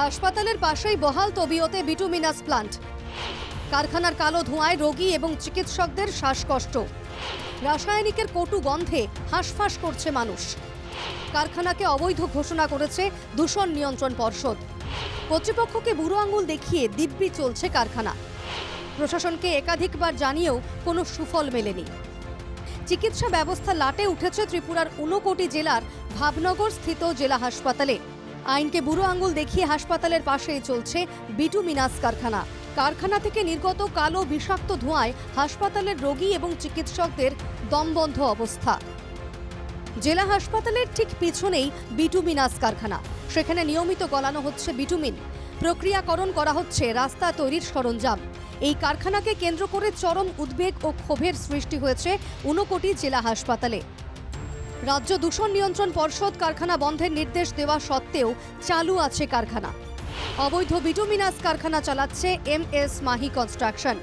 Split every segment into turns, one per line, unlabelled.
হাসপাতালের পাশেই বহাল তবিয়তে বিটুমিনাস প্লান্ট। কারখানার কালো ধোঁয়ায় রোগী এবং চিকিৎসকদের শ্বাসকষ্ট। রাসায়নিকের কটু গন্ধে হাঁসফাঁস করছে মানুষ। কারখানাকে অবৈধ ঘোষণা করেছে দূষণ নিয়ন্ত্রণ পর্ষদ। কর্তৃপক্ষকে বুড়ো আঙুল দেখিয়ে দিব্যি চলছে কারখানা। প্রশাসনকে একাধিকবার জানিয়েও কোনো সুফল মেলেনি। চিকিৎসা ব্যবস্থা লাটে উঠেছে ত্রিপুরার ঊনকোটি জেলার ভাবনগর স্থিত জেলা হাসপাতালে। আইনকে বুড়ো আঙুল দেখিয়ে হাসপাতালের পাশেই চলছে বিটুমিনাস কারখানা। কারখানা থেকে নির্গত কালো বিষাক্ত ধোঁয়ায় হাসপাতালের রোগী এবং চিকিৎসকদের দমবন্ধ অবস্থা। জেলা হাসপাতালের ঠিক পিছনেই বিটুমিনাস কারখানা। সেখানে নিয়মিত গলানো হচ্ছে বিটুমিন। প্রক্রিয়াকরণ করা হচ্ছে রাস্তা তৈরির সরঞ্জাম। এই কারখানাকে কেন্দ্র করে চরম উদ্বেগ ও ক্ষোভের সৃষ্টি হয়েছে ঊনকোটি জেলা হাসপাতালে। রাজ্য দূষণ নিয়ন্ত্রণ পর্ষদ কারখানা বন্ধের নির্দেশ দেওয়া সত্ত্বেও চালু আছে কারখানা। অবৈধ বিটুমিনাস কারখানা চালাচ্ছে এম এস মাহি কনস্ট্রাকশন।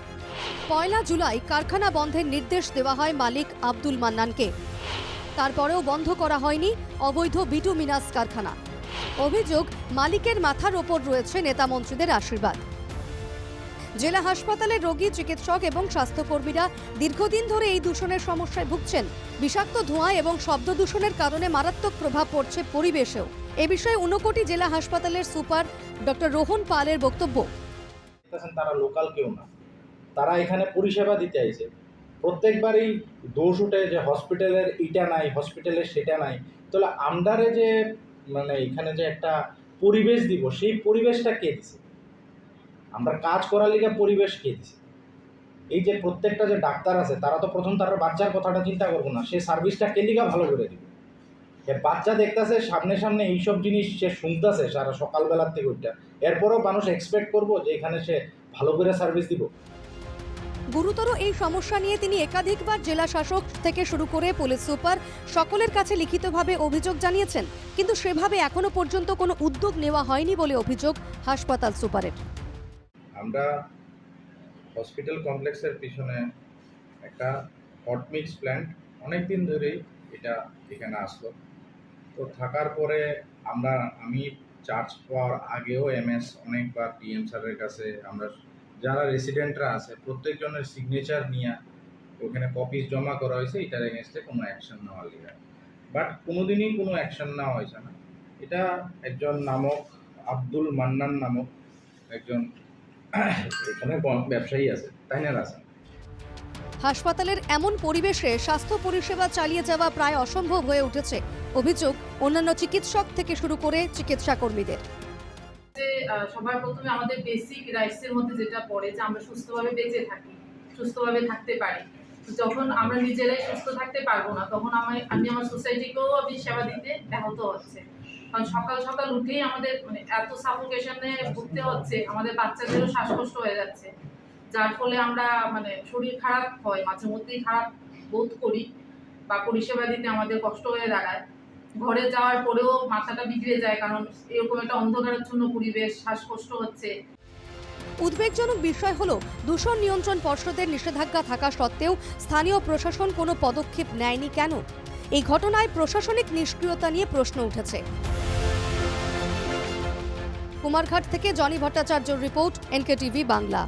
পয়লা জুলাই কারখানা বন্ধের নির্দেশ দেওয়া হয় মালিক আব্দুল মান্নানকে। তারপরেও বন্ধ করা হয়নি অবৈধ বিটুমিনাস কারখানা। অভিযোগ, মালিকের মাথার ওপর রয়েছে নেতামন্ত্রীদের আশীর্বাদ। জেলা হাসপাতালের রোগী, চিকিৎসক এবং স্বাস্থ্যকর্মীরা দীর্ঘদিন ধরে এই দূষণের সমস্যায় ভুগছেন। বিষাক্ত ধোঁয়া এবং শব্দ দূষণের কারণে মারাত্মক প্রভাব পড়ছে পরিবেশেও। এ বিষয়ে ঊনকোটি জেলা হাসপাতালের সুপার ডক্টর রোহন পালের বক্তব্য।
তারা লোকাল কেউ না। তারা এখানে পরিষেবা দিতে আইছে। প্রত্যেকবারই দোষ উঠে যে হসপিটালের এটা নাই, হসপিটালের সেটা নাই। তাহলে আমদারে যে মানে এখানে যে একটা পরিবেশ দিব, সেই পরিবেশটা কে দিছে? আমরা কাজ করার লিগে পরিবেশ দিছে। এই যে প্রত্যেকটা যে ডাক্তার আছে, তারা তো প্রথম তার বাচ্চার কথাটা চিন্তা করব না। সে সার্ভিসটা কে লিগা ভালো করে দিবে? বাচ্চা দেখতেছে, সামনে সামনে এইসব জিনিস সে শুনতেছে সারা সকালবেলার থেকে ওইটা। এরপরেও মানুষ এক্সপেক্ট করব যে এখানে সে ভালো করে সার্ভিস দিব।
গুরুতর এই সমস্যা নিয়ে তিনি একাধিকবার জেলা শাসক থেকে শুরু করে পুলিশ সুপার সকলের কাছে লিখিতভাবে অভিযোগ জানিয়েছেন। কিন্তু সেভাবে এখনও পর্যন্ত কোনো উদ্যোগ নেওয়া হয়নি বলে অভিযোগ হাসপাতাল সুপারের।
আমরা হসপিটাল কমপ্লেক্সের পিছনে একটা হট মিক্স প্ল্যান্ট অনেক দিন ধরেই এটা এখানে আসলো। তো থাকার পরে আমরা, আমি চার্জ পাওয়ার আগেও এমএস অনেকবার ডিএম স্যারের কাছে, আমরা যারা রেসিডেন্টরা আছে, প্রত্যেকজনের সিগনেচার নিয়ে ওখানে কপিস জমা করা হয়েছে, এটার এগেনস্টে কোনো অ্যাকশন নেওয়ার লিগে বাট কোনোদিনই কোনো অ্যাকশন নেওয়া হয়েছে না। এটা একজন নামক, আব্দুল মান্নান নামক একজন এখানে ব্যবসায়ী আছে তাই না
হাসপাতালের এমন পরিবেশে স্বাস্থ্য পরিষেবা চালিয়ে যাওয়া প্রায় অসম্ভব হয়ে উঠেছে অভিযোগ অন্যান্য চিকিৎসক থেকে শুরু করে চিকিৎসা কর্মীদের
যে সবার প্রথমে আমাদের বেসিক রাইটস এর মধ্যে যেটা পড়ে যে আমরা সুস্থভাবে বেঁচে থাকি সুস্থভাবে থাকতে পারি। যখন আমরা নিজেরাই সুস্থ থাকতে পারব না তখন আমি আমি আমার সোসাইটিকেও আমি সেবা দিতে ব্যাহত হচ্ছে। কারণ সকাল সকাল উঠেই আমাদের মানে এত সাফোকেশনে ভুগতে হচ্ছে, আমাদের বাচ্চাদেরও শ্বাসকষ্ট হয়ে যাচ্ছে। যার ফলে আমরা মানে শরীর খারাপ হয়, মাঝে মধ্যেই খারাপ বোধ করি বা পরিষেবা দিতে আমাদের কষ্ট হয়ে দাঁড়ায়। ঘরে যাওয়ার পরেও মাথাটা বিগড়ে যায়, কারণ এরকম একটা অন্ধকারাচ্ছন্ন পরিবেশ, শ্বাসকষ্ট হচ্ছে।
উদ্বেগজনক বিষয় হল, দূষণ নিয়ন্ত্রণ পর্ষদের নিষেধাজ্ঞা থাকা সত্ত্বেও স্থানীয় প্রশাসন কোনো পদক্ষেপ নেয়নি কেন? এই ঘটনায় প্রশাসনিক নিষ্ক্রিয়তা নিয়ে প্রশ্ন উঠেছে। কুমারঘাট থেকে জনি ভট্টাচার্যর রিপোর্ট এনকেটিভি বাংলা।